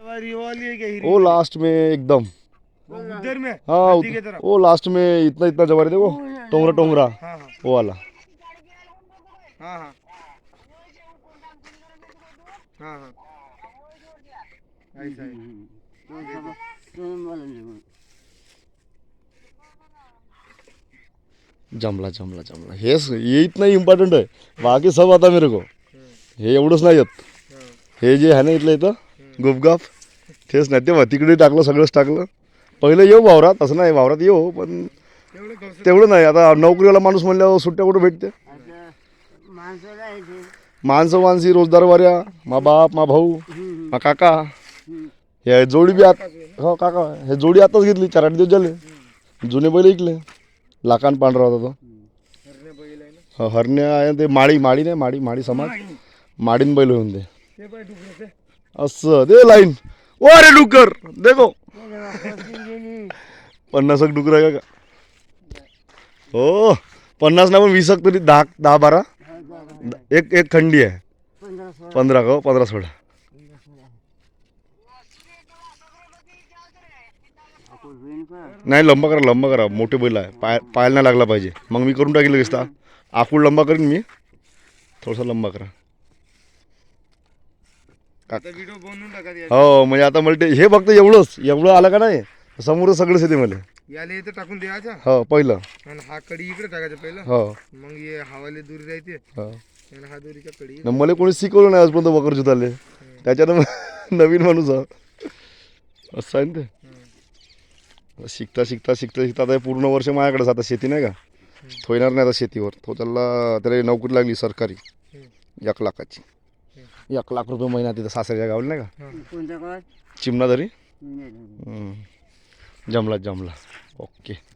ये वाली है वो लास्ट में एकदम। उधर में हाँ वो लास्ट में इतना इतना जवार देखो टोंगरा टोंगरा। हाँ हाँ। वो वाला। हाँ हाँ। हाँ हाँ। ऐसा जमला जमला जमला। हे इतना इम्पॉर्टंट आहे बाकी सब आता मेरे को। हे। एवढंच नाही येत। हाँ। हे जे आहे ना इथलं इथं गुपगाप तेच नाही तेव्हा तिकडे टाकलं सगळंच टाकलं. पहिलं येऊ वावरात असं नाही वावरात येऊ पण तेवढं नाही. आता नोकरीवाला माणूस म्हणल्यावर सुट्ट्या कुठं भेटते? माणसं माणसी रोजदार वाऱ्या मा बाप मा भाऊ मा काका. हे जोडी बी आत हो काका हे जोडी आताच घेतली चार आठ दिवस झाले. जुने बैल ऐकले लाखान पांढरा होता तो. हो, हरण्या आहे ते माळी माळी नाही माळी माळी समाज. माडीन बैल होऊन ते असं. दे लाईन. ओ अरे डुकर देखो पन्नास डुकर आहे का? हो. पन्नास नाही पण वीस तरी दहा दहा बारा. एक एक खंडी आहे. पंधरा का? पंधरा सोळा नाही लंबा करा लंबा करा. मोठे बैल आहे. पाय पायाला नाही लागला पाहिजे. मग मी करून टाकेल लगेच आकूड लंबा करीन मी. थोडासा लंबा करा आता व्हिडिओ बनवून टाका ते. हो म्हणजे आता मला ते- हे फक्त एवढंच. एवढं आलं का नाही? समोर सगळंच येते मला याला इथं टाकून द्यायचा? हो पहिलं. आणि हा कडी इकडे टाकायचा पहिला. हो. मग हे हवाले दुरी राहते आणि हा दुरीच्या कडी. न मला कोणी शिकवलं नाही आजपर्यंत वकर जुताले त्याच्यानं मग नवीन माणूस हा. असं आहे ना ते. शिकता शिकता शिकता शिकता आता हे पूर्ण वर्ष माझ्याकडेच आता शेती नाही का? तो येणार नाही आता शेतीवर. तो त्याला त्याला नोकरी लागली सरकारी. एक लाखाची. एक लाख रुपये महिना तिथं सासऱ्याच्या गावाला नाही का? कोणत्या गावात? चिमणादरी. जमला जमला. ओके.